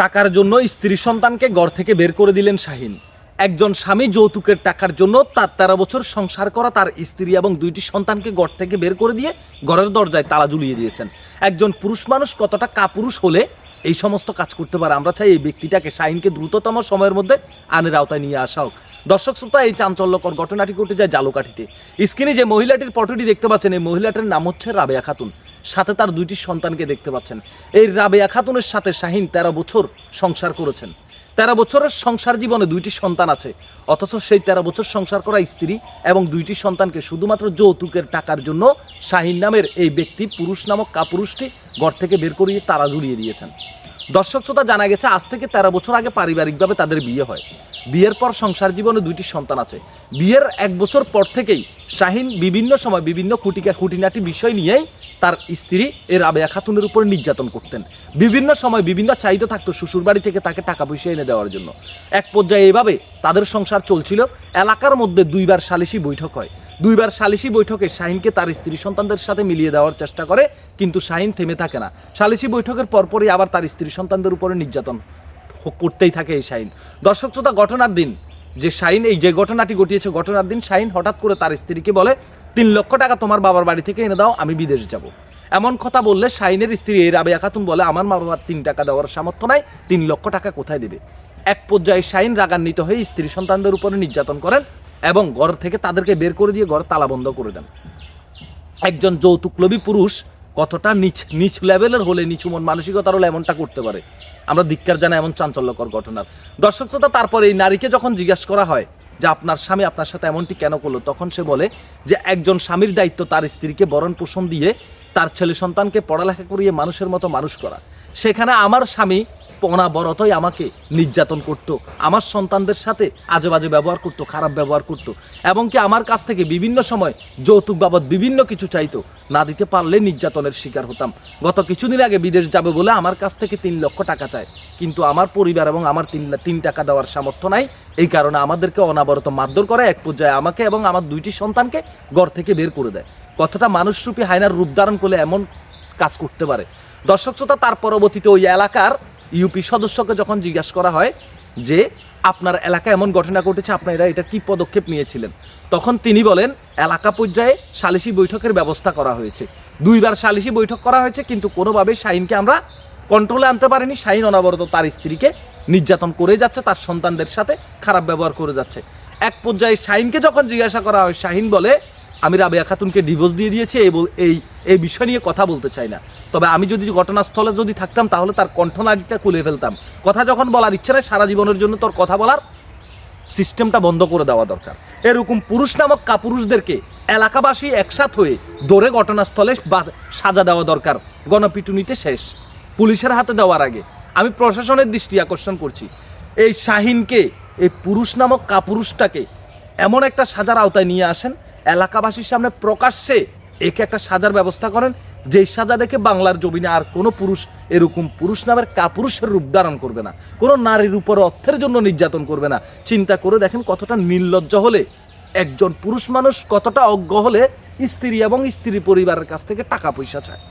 টাকার জন্য স্ত্রী সন্তানকে ঘর থেকে বের করে দিলেন শাহিন। একজন স্বামী যৌতুকের টাকার জন্য তার তেরো বছর সংসার করা তার স্ত্রী এবং দুইটি সন্তানকে ঘর থেকে বের করে দিয়ে ঘরের দরজায় তালা ঝুলিয়ে দিয়েছেন। একজন পুরুষ মানুষ কতটা কাপুরুষ হলে এই সমস্ত কাজ করতে পারে? আমরা চাই এই ব্যক্তিটাকে শাহিনকে দ্রুততম সময়ের মধ্যে আনের আওতায় নিয়ে আসা হোক। দর্শক শ্রোতা, এই চাঞ্চল্যকর ঘটনাটি ঘটে যায় জালুকাঠিতে। স্ক্রিনে যে মহিলাটির ফটোটি দেখতে পাচ্ছেন, এই মহিলাটির নাম হচ্ছে রাবেয়া খাতুন। সাথে তার দুইটি সন্তানকে দেখতে পাচ্ছেন। এই রাবেয়া খাতুনের সাথে শাহিন তেরো বছর সংসার করেছেন। তেরো বছরের সংসার জীবনে দুইটি সন্তান আছে, অথচ সেই তেরো বছর সংসার করা স্ত্রী এবং দুইটি সন্তানকে শুধুমাত্র যৌতুকের টাকার জন্য শাহিন নামের এই ব্যক্তি পুরুষ নামক কাপুরুষটি ঘর থেকে বের করিয়ে তারা জুড়িয়ে দিয়েছেন। দর্শক শ্রোতা, জানা গেছে, আজ থেকে তেরো বছর আগে পারিবারিকভাবে তাদের বিয়ে হয়। বিয়ের পর সংসার জীবনে দুইটি সন্তান আছে। বিয়ের এক বছর পর থেকেই শাহিন বিভিন্ন সময় বিভিন্ন খুঁটিকা খুঁটিনাটি বিষয় নিয়েই তার স্ত্রী এ রাবেয়া খাতুনের উপর নির্যাতন করতেন। বিভিন্ন সময় বিভিন্ন চাহিদা থাকতো শ্বশুরবাড়ি থেকে তাকে টাকা পয়সা এনে দেওয়ার জন্য। এক পর্যায়ে এভাবে তাদের সংসার চলছিল। এলাকার মধ্যে দুইবার সালিশি বৈঠক হয়। দুইবার সালিশি বৈঠকে শাহিনকে তার স্ত্রী সন্তানদের সাথে মিলিয়ে দেওয়ার চেষ্টা করে, কিন্তু শাহিন থেমে থাকে না। সালিশি বৈঠকের পরপরই আবার তার স্ত্রী সন্তানদের উপরে নির্যাতন করতেই থাকে এই শাহিন। দর্শক শ্রোতা, ঘটনার দিন। যে শাহিন, এই যে ঘটনাটি ঘটিয়েছে ঘটনার দিন, শাহিন হঠাৎ করে তার স্ত্রীকে বলে, তিন লক্ষ টাকা তোমার বাবার বাড়ি থেকে এনে দাও, আমি বিদেশ যাব। এমন কথা বললে শাহিনের স্ত্রী এই রাবেয়া খাতুন বলে, আমার মা বাবার তিন টাকা দেওয়ার সামর্থ্য নাই, তিন লক্ষ টাকা কোথায় দেবে? এক পর্যায়ে শাহিন রাগান্বিত হয়ে স্ত্রী সন্তানদের উপরে নির্যাতন করেন। এবং ঘর থেকে তাদেরকে বের করে দিয়ে ঘর তালা বন্ধ করে দেন। একজন যৌতুকলোভী পুরুষ কতটা নিচ নিচ লেভেলের হলে নিচু মন মানসিকতার হলে এমনটা করতে পারে? আমরা ধিক্কার জানা এমন চাঞ্চল্যকর ঘটনার। দর্শক শ্রোতা, তারপরে এই নারীকে যখন জিজ্ঞাসা করা হয় যে আপনার স্বামী আপনার সাথে এমনটি কেন করল, তখন সে বলে যে একজন স্বামীর দায়িত্ব তার স্ত্রীকে বরণ পোষণ দিয়ে তার ছেলে সন্তানকে পড়ালেখা করিয়ে মানুষের মতো মানুষ করা। সেখানে আমার স্বামী অনাবরতই আমাকে নির্যাতন করত, আমার সন্তানদের সাথে আজে বাজে ব্যবহার করতো, খারাপ ব্যবহার করত এবং কি আমার কাছ থেকে বিভিন্ন সময় যৌতুক বাবদ বিভিন্ন কিছু চাইতো, না দিতে পারলে নির্যাতনের শিকার হতাম। গত কিছুদিন আগে বিদেশ যাবে বলে আমার কাছ থেকে তিন লক্ষ টাকা চায়, কিন্তু আমার পরিবার এবং আমার তিন তিন টাকা দেওয়ার সামর্থ্য নাই, এই কারণে আমাদেরকে অনাবরত মারধর করে, এক পর্যায়ে আমাকে এবং আমার দুইটি সন্তানকে ঘর থেকে বের করে দেয়। কথাটা মানুষরূপী হায়নার রূপ ধারণ করলে এমন কাজ করতে পারে। দর্শক শ্রোতা, তার পরবর্তীতে ওই এলাকার ইউপি সদস্যকে যখন জিজ্ঞাসা করা হয় যে, আপনার এলাকায় এমন ঘটনা ঘটেছে, আপনারা এটা কি পদক্ষেপ নিয়েছিলেন? তখন তিনি বলেন, এলাকা পর্যায়ে সালিসি বৈঠকের ব্যবস্থা করা হয়েছে। দুইবার সালিসি বৈঠক করা হয়েছে, কিন্তু কোনোভাবে শাহিনকে আমরা কন্ট্রোলে আনতে পারিনি। শাহিন অনবরত তার স্ত্রীকে নির্যাতন করে যাচ্ছে, তার সন্তানদের সাথে খারাপ ব্যবহার করে যাচ্ছে। এক পর্যায়ে শাহিনকে যখন জিজ্ঞাসা করা হয় শাহিন বলে আমি রাবেয়া খাতুনকে ডিভোর্স দিয়ে দিয়েছি, এই বল- এই এই বিষয় নিয়ে কথা বলতে চাই না। তবে আমি যদি ঘটনাস্থলে যদি থাকতাম, তাহলে তার কণ্ঠনালীটা খুলে ফেলতাম। কথা যখন বলার ইচ্ছা নেই, সারা জীবনের জন্য তোর কথা বলার সিস্টেমটা বন্ধ করে দেওয়া দরকার। এরকম পুরুষ নামক কাপুরুষদেরকে এলাকাবাসী একসাথ হয়ে দৌড়ে ঘটনাস্থলে বা- সাজা দেওয়া দরকার। গণপিটুনিতে শেষ। পুলিশের হাতে দেওয়ার আগে। আমি প্রশাসনের দৃষ্টি আকর্ষণ করছি। এই শাহিনকে, এই পুরুষ নামক কাপুরুষটাকে এমন একটা সাজার আওতায় নিয়ে আসেন এলাকাবাসীর সামনে প্রকাশ্যে একে একটা সাজার ব্যবস্থা করেন, যেই সাজা দেখে বাংলার জমিনে আর কোনো পুরুষ এরকম পুরুষ নামের কাপুরুষের রূপ ধারণ করবে না। কোনো নারীর উপর অর্থের জন্য নির্যাতন করবে না। চিন্তা করে দেখেন কতটা নির্লজ্জ হলে একজন পুরুষ মানুষ কতটা অজ্ঞ হলে স্ত্রী এবং স্ত্রী পরিবারের কাছ থেকে টাকা পয়সা চায়।